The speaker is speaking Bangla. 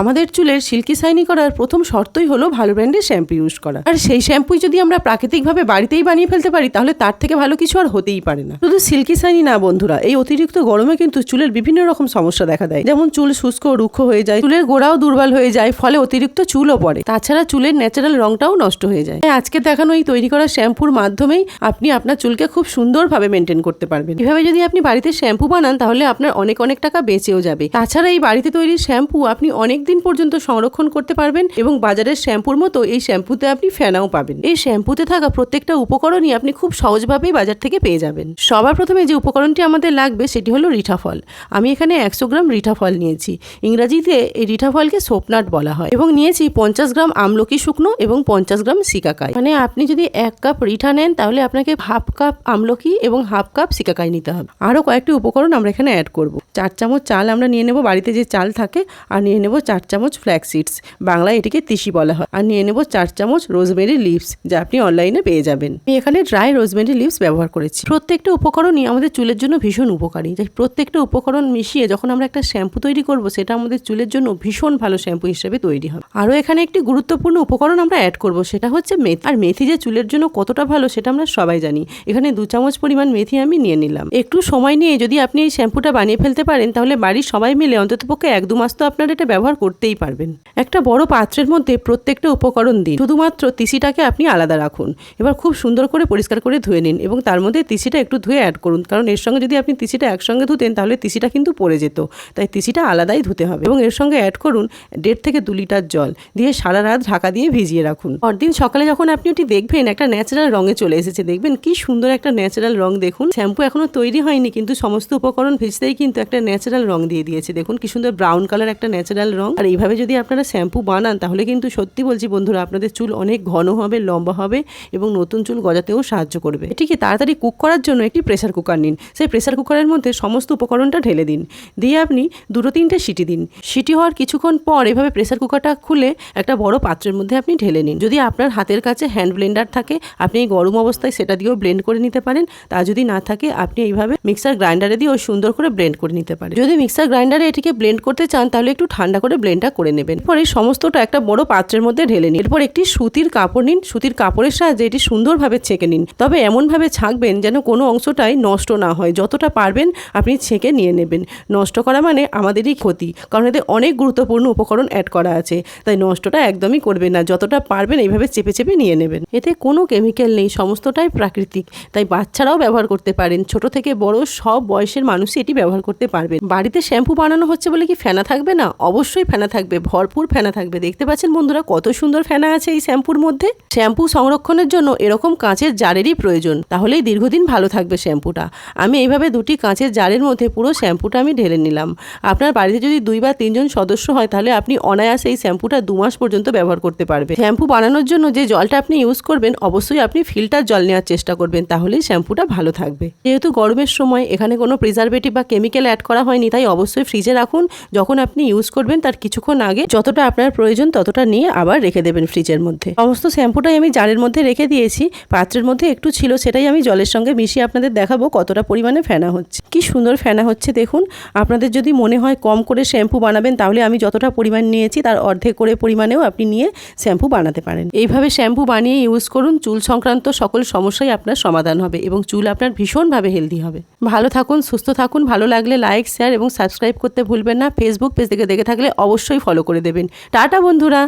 আমাদের চুলের সিল্কি সাইনি করার প্রথম শর্তই হলো ভালো ব্র্যান্ডের শ্যাম্পু ইউজ করা। আর সেই শ্যাম্পুই যদি আমরা প্রাকৃতিকভাবে বাড়িতেই বানিয়ে ফেলতে পারি, তাহলে তার থেকে ভালো কিছু আর হতেই পারে না। শুধু সিল্কি সাইনি না বন্ধুরা, এই অতিরিক্ত গরমে কিন্তু চুলের বিভিন্ন রকম সমস্যা দেখা দেয়। যেমন চুল শুষ্ক, রুক্ষ হয়ে যায়, চুলের গোড়াও দুর্বল হয়ে যায়, ফলে অতিরিক্ত চুলও পড়ে। তাছাড়া চুলের ন্যাচারাল রংটাও নষ্ট হয়ে যায়। আজকে দেখানো এই তৈরি করা শ্যাম্পুর মাধ্যমেই আপনি আপনার চুলকে খুব সুন্দরভাবে মেনটেন করতে পারবেন। এভাবে যদি আপনি বাড়িতে শ্যাম্পু বানান, তাহলে আপনার অনেক অনেক টাকা বেঁচেও যাবে। তাছাড়া এই বাড়িতে তৈরি শ্যাম্পু আপনি অনেক দিন পর্যন্ত সংরক্ষণ করতে পারবেন এবং বাজারের শ্যাম্পুর মতো এই শ্যাম্পুতে আপনি ফেনাও পাবেন। এই শ্যাম্পুতে থাকা প্রত্যেকটা উপকরণই আপনি খুব সহজভাবেই বাজার থেকে পেয়ে যাবেন। সবার প্রথমে যে উপকরণটি আমাদের লাগবে সেটি হলো রিঠাফল। আমি এখানে একশো গ্রাম রিঠাফল নিয়েছি। ইংরাজিতে এই রিঠাফলকে সোপনাট বলা হয় এবং নিয়েছি পঞ্চাশ গ্রাম আমলকি শুকনো এবং পঞ্চাশ গ্রাম সিকাকাই। মানে আপনি যদি এক কাপ রিঠা নেন তাহলে আপনাকে হাফ কাপ আমলকি এবং হাফ কাপ সিকাকাই নিতে হবে। আরও কয়েকটি উপকরণ আমরা এখানে অ্যাড করব। চার চামচ চাল আমরা নিয়ে নেব। বাড়িতে যে চাল থাকে, আর নিয়ে নেব চার চামচ ফ্ল্যাক্স সিডস বাংলায় এটিকে তিসি বলা হয়। আর নিয়ে নেব চার চামচ রোজমেরি লিভস যা আপনি অনলাইনে পেয়ে যাবেন। আমি এখানে ড্রাই রোজমেরি লিভস ব্যবহার করেছি। প্রত্যেকটা উপকরণই আমাদের চুলের জন্য ভীষণ উপকারী। তাই প্রত্যেকটা উপকরণ মিশিয়ে যখন আমরা একটা শ্যাম্পু তৈরি করব, সেটা আমাদের চুলের জন্য ভীষণ ভালো শ্যাম্পু হিসেবে তৈরি হবে। আরও এখানে একটি গুরুত্বপূর্ণ উপকরণ আমরা অ্যাড করব, সেটা হচ্ছে মেথি। আর মেথি যে চুলের জন্য কতটা ভালো, সেটা আমরা সবাই জানি। এখানে দু চামচ পরিমাণ মেথি আমি নিয়ে নিলাম। একটু সময় নিয়ে যদি আপনি এই শ্যাম্পুটা বানিয়ে ফেলতে পারেন, তাহলে বাড়ির সবাই মিলে অন্ততপক্ষে এক দু মাস তো আপনারা এটা ব্যবহার করতেই পারবেন। একটা বড় পাত্রের মধ্যে প্রত্যেকটা উপকরণ দিন। শুধুমাত্র তিসিটাকে আপনি আলাদা রাখুন। এবার খুব সুন্দর করে পরিষ্কার করে ধুয়ে নিন এবং তার মধ্যে তিসিটা একটু ধুয়ে অ্যাড করুন। কারণ এর সঙ্গে যদি আপনি তিসিটা একসঙ্গে ধুতেন, তাহলে তিসিটা কিন্তু পড়ে যেত। তাই তিসিটা আলাদাই ধুতে হবে এবং এর সঙ্গে অ্যাড করুন দেড় থেকে দু লিটার জল। দিয়ে সারা রাত ঢাকা দিয়ে ভিজিয়ে রাখুন। পরদিন সকালে যখন আপনি ওটি দেখবেন, একটা ন্যাচারাল রঙে চলে এসেছে। দেখবেন কি সুন্দর একটা ন্যাচারাল রং দেখুন। শ্যাম্পু এখনও তৈরি হয়নি, কিন্তু সমস্ত উপকরণ ভিজতেই কিন্তু একটা ন্যাচারাল রং দিয়ে দিয়েছে। দেখুন কি সুন্দর ব্রাউন কালার একটা ন্যাচারাল রং। আর এইভাবে যদি আপনারা শ্যাম্পু বানান, তাহলে কিন্তু সত্যি বলছি বন্ধুরা, আপনাদের চুল অনেক ঘন হবে, লম্বা হবে এবং নতুন চুল গজাতেও সাহায্য করবে। এটিকে তাড়াতাড়ি কুক করার জন্য একটি প্রেসার কুকার নিন। সেই প্রেসার কুকারের মধ্যে সমস্ত উপকরণটা ঢেলে দিন। দিয়ে আপনি দুটো তিনটে সিটি দিন। সিটি হওয়ার কিছুক্ষণ পর এভাবে প্রেসার কুকারটা খুলে একটা বড় পাত্রের মধ্যে আপনি ঢেলে নিন। যদি আপনার হাতের কাছে হ্যান্ড ব্লেন্ডার থাকে, আপনি এই গরম অবস্থায় সেটা দিয়েও ব্লেন্ড করে নিতে পারেন। তা যদি না থাকে, আপনি এইভাবে মিক্সার গ্রাইন্ডারে দিয়েও সুন্দর করে ব্লেন্ড করে নিতে পারেন। যদি মিক্সার গ্রাইন্ডারে এটিকে ব্লেন্ড করতে চান, তাহলে একটু ঠান্ডা করে ব্লেন্ডটা করে নেবেন। পরে সমস্তটা একটা বড় পাত্রের মধ্যে ঢেলে নিন। এরপর একটি সুতির কাপড় নিন। সুতির কাপড়ের সাহায্যে এটি সুন্দরভাবে ছেঁকে নিন। তবে এমনভাবে ছাঁকবেন যেন কোনো অংশটাই নষ্ট না হয়। যতটা পারবেন আপনি ছেঁকে নিয়ে নেবেন। নষ্ট করা মানে আমাদেরই ক্ষতি, কারণ এতে অনেক গুরুত্বপূর্ণ উপকরণ অ্যাড করা আছে। তাই নষ্টটা একদমই করবেন না। যতটা পারবেন এইভাবে চেপে চেপে নিয়ে নেবেন। এতে কোনো কেমিক্যাল নেই, সমস্তটাই প্রাকৃতিক। তাই বাচ্চারাও ব্যবহার করতে পারেন। ছোট থেকে বড় সব বয়সের মানুষই এটি ব্যবহার করতে পারবেন। বাড়িতে শ্যাম্পু বানানো হচ্ছে বলে কি ফেনা থাকবে না? অবশ্যই ফেনা থাকবে, ভরপুর ফেনা থাকবে। দেখতে পাচ্ছেন বন্ধুরা কত সুন্দর ফেনা আছে এই শ্যাম্পুর মধ্যে। শ্যাম্পু সংরক্ষণের জন্য এরকম কাঁচের জারেরই প্রয়োজন, তাহলেই দীর্ঘদিন ভালো থাকবে শ্যাম্পুটা। আমি এইভাবে দুটি কাঁচের জারের মধ্যে পুরো শ্যাম্পুটা আমি ঢেলে নিলাম। আপনার বাড়িতে যদি দুই বা তিনজন সদস্য হয়, তাহলে আপনি অনায়াসে এই শ্যাম্পুটা দু মাস পর্যন্ত ব্যবহার করতে পারবেন শ্যাম্পু বানানোর জন্য যে জলটা আপনি ইউজ করবেন, অবশ্যই আপনি ফিল্টার জল নেওয়ার চেষ্টা করবেন, তাহলেই শ্যাম্পুটা ভালো থাকবে। যেহেতু গরমের সময় এখানে কোনো প্রিজারভেটিভ বা কেমিক্যাল অ্যাড করা হয়নি, তাই অবশ্যই ফ্রিজে রাখুন। যখন আপনি ইউজ করবেন, তার কিছুক্ষণ আগে যতটা আপনার প্রয়োজন ততটা নিয়ে আবার রেখে দেবেন ফ্রিজের মধ্যে। সমস্ত শ্যাম্পুটাই আমি জারের মধ্যে রেখে দিয়েছি, পাত্রের মধ্যে একটু ছিল সেটাই আমি জলের সঙ্গে মিশিয়ে আপনাদের দেখাবো কতটা পরিমাণে ফেনা হচ্ছে। কি সুন্দর ফেনা হচ্ছে দেখুন। আপনাদের যদি মনে হয় কম করে শ্যাম্পু বানাবেন, তাহলে আমি যতটা পরিমাণ নিয়েছি তার অর্ধেক করে পরিমাণেও আপনি নিয়ে শ্যাম্পু বানাতে পারেন। এইভাবে শ্যাম্পু বানিয়ে ইউজ করুন, চুল সংক্রান্ত সকল সমস্যাই আপনার সমাধান হবে এবং চুল আপনার ভীষণভাবে হেলদি হবে। ভালো থাকুন, সুস্থ থাকুন, ভালো লাগলে লাইক শেয়ার এবং সাবস্ক্রাইব করতে ভুলবেন না। ফেসবুক পেজ থেকে দেখে থাকলে অবশ্যই ফলো করে দেবেন। টাটা বন্ধুরা।